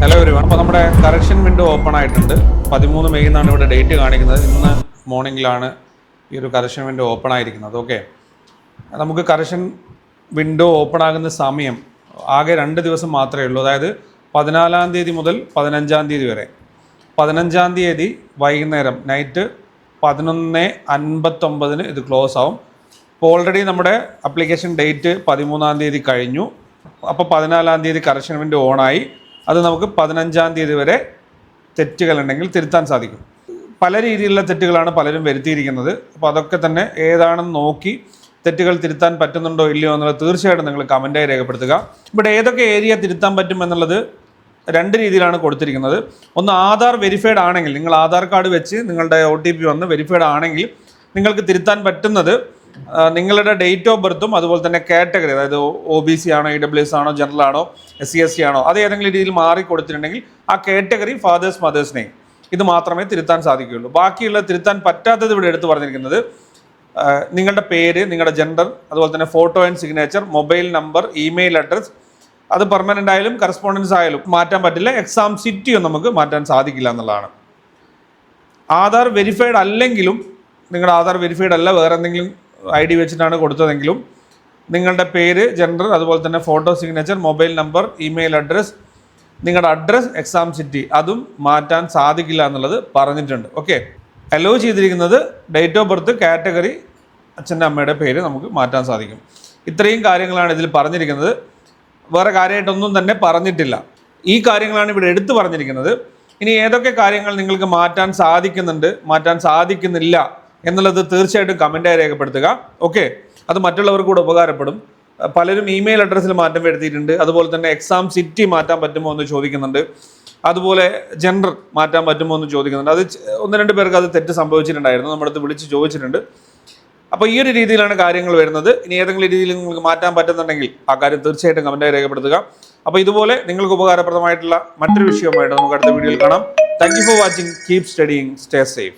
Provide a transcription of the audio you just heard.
Hello ഒരു അപ്പോൾ നമ്മുടെ കറക്ഷൻ വിൻഡോ ഓപ്പൺ ആയിട്ടുണ്ട്. പതിമൂന്ന് മെയ് എന്നാണ് ഇവിടെ ഡേറ്റ് കാണിക്കുന്നത്. ഇന്ന് മോർണിംഗിലാണ് ഈ ഒരു കറക്ഷൻ വിൻഡോ ഓപ്പൺ ആയിരിക്കുന്നത്. ഓക്കെ നമുക്ക് കറക്ഷൻ വിൻഡോ ഓപ്പൺ ആകുന്ന സമയം ആകെ രണ്ട് ദിവസം മാത്രമേ ഉള്ളൂ. അതായത് പതിനാലാം തീയതി മുതൽ പതിനഞ്ചാം തീയതി വരെ. പതിനഞ്ചാം തീയതി വൈകുന്നേരം നൈറ്റ് പതിനൊന്ന് അൻപത്തൊമ്പതിന് ഇത് ക്ലോസ് ആവും. ഇപ്പോൾ ഓൾറെഡി നമ്മുടെ അപ്ലിക്കേഷൻ ഡേറ്റ് പതിമൂന്നാം തീയതി കഴിഞ്ഞു. അപ്പോൾ പതിനാലാം തീയതി കറക്ഷൻ വിൻഡോ ഓണായി അത് നമുക്ക് പതിനഞ്ചാം തീയതി വരെ തെറ്റുകളുണ്ടെങ്കിൽ തിരുത്താൻ സാധിക്കും. പല രീതിയിലുള്ള തെറ്റുകളാണ് പലരും വരുത്തിയിരിക്കുന്നത്. അപ്പോൾ അതൊക്കെ തന്നെ ഏതാണെന്ന് നോക്കി തെറ്റുകൾ തിരുത്താൻ പറ്റുന്നുണ്ടോ ഇല്ലയോ എന്നുള്ളത് തീർച്ചയായിട്ടും നിങ്ങൾ കമന്റായി രേഖപ്പെടുത്തുക. ഇവിടെ ഏതൊക്കെ ഏരിയ തിരുത്താൻ പറ്റും എന്നുള്ളത് രണ്ട് രീതിയിലാണ് കൊടുത്തിരിക്കുന്നത്. ഒന്ന് ആധാർ വെരിഫൈഡ് ആണെങ്കിൽ നിങ്ങൾ ആധാർ കാർഡ് വെച്ച് നിങ്ങളുടെ ഒ വന്ന് വെരിഫൈഡ് ആണെങ്കിൽ നിങ്ങൾക്ക് തിരുത്താൻ പറ്റുന്നത് നിങ്ങളുടെ ഡേറ്റ് ഓഫ് ബർത്തും അതുപോലെ തന്നെ കാറ്റഗറി അതായത് ഒ ബി സി ആണോ ഇ ഡബ്ല്യു എസ് ആണോ ജനറൽ ആണോ എസ് സി എസ് സി ആണോ അത് ഏതെങ്കിലും രീതിയിൽ മാറി കൊടുത്തിട്ടുണ്ടെങ്കിൽ ആ കാറ്റഗറി ഫാദേഴ്സ് മദേഴ്സ് നെയിം ഇത് മാത്രമേ തിരുത്താൻ സാധിക്കുകയുള്ളൂ. ബാക്കിയുള്ള തിരുത്താൻ പറ്റാത്തത് ഇവിടെ എടുത്തു പറഞ്ഞിരിക്കുന്നത് നിങ്ങളുടെ പേര് നിങ്ങളുടെ ജെൻഡർ അതുപോലെ തന്നെ photo and signature mobile number email address അത് പെർമനന്റ് ആയാലും കറസ്പോണ്ടൻസ് ആയാലും മാറ്റാൻ പറ്റില്ല. എക്സാം സിറ്റിയും നമുക്ക് മാറ്റാൻ സാധിക്കില്ല എന്നുള്ളതാണ്. ആധാർ വെരിഫൈഡ് അല്ലെങ്കിലും നിങ്ങളുടെ ആധാർ വെരിഫൈഡ് അല്ല വേറെ എന്തെങ്കിലും ഐ ഡി വെച്ചിട്ടാണ് കൊടുത്തതെങ്കിലും നിങ്ങളുടെ പേര് ജെൻഡർ അതുപോലെ തന്നെ photo signature mobile number email address നിങ്ങളുടെ അഡ്രസ്സ് എക്സാം സിറ്റി അതും മാറ്റാൻ സാധിക്കില്ല എന്നുള്ളത് പറഞ്ഞിട്ടുണ്ട്. ഓക്കെ അലോ ചെയ്തിരിക്കുന്നത് ഡേറ്റ് ഓഫ് ബർത്ത് കാറ്റഗറി അച്ഛന്റെ അമ്മയുടെ പേര് നമുക്ക് മാറ്റാൻ സാധിക്കും. ഇത്രയും കാര്യങ്ങളാണ് ഇതിൽ പറഞ്ഞിരിക്കുന്നത്. വേറെ കാര്യമായിട്ടൊന്നും തന്നെ പറഞ്ഞിട്ടില്ല. ഈ കാര്യങ്ങളാണ് ഇവിടെ എടുത്തു പറഞ്ഞിരിക്കുന്നത്. ഇനി ഏതൊക്കെ കാര്യങ്ങൾ നിങ്ങൾക്ക് മാറ്റാൻ സാധിക്കുന്നുണ്ട് മാറ്റാൻ സാധിക്കുന്നില്ല എന്നുള്ളത് തീർച്ചയായിട്ടും കമന്റായി രേഖപ്പെടുത്തുക. ഓക്കെ അത് മറ്റുള്ളവർക്ക് കൂടെ ഉപകാരപ്പെടും. പലരും ഇമെയിൽ അഡ്രസ്സിൽ മാറ്റം വരുത്തിയിട്ടുണ്ട്. അതുപോലെ തന്നെ എക്സാം സിറ്റി മാറ്റാൻ പറ്റുമോ എന്ന് ചോദിക്കുന്നുണ്ട്. അതുപോലെ ജെൻഡർ മാറ്റാൻ പറ്റുമോ എന്ന് ചോദിക്കുന്നുണ്ട്. അത് ഒന്ന് രണ്ട് പേർക്ക് അത് തെറ്റ് സംഭവിച്ചിട്ടുണ്ടായിരുന്നു. നമ്മളടുത്ത് വിളിച്ച് ചോദിച്ചിട്ടുണ്ട്. അപ്പോൾ ഈ ഒരു രീതിയിലാണ് കാര്യങ്ങൾ വരുന്നത്. ഇനി ഏതെങ്കിലും രീതിയിൽ നിങ്ങൾക്ക് മാറ്റാൻ പറ്റുന്നുണ്ടെങ്കിൽ ആ കാര്യം തീർച്ചയായിട്ടും കമന്റായി രേഖപ്പെടുത്തുക. അപ്പോൾ ഇതുപോലെ നിങ്ങൾക്ക് ഉപകാരപ്രദമായിട്ടുള്ള മറ്റൊരു വിഷയവുമായിട്ട് നമുക്ക് അടുത്ത വീഡിയോയിൽ കാണാം. Thank for watching keep studying stay safe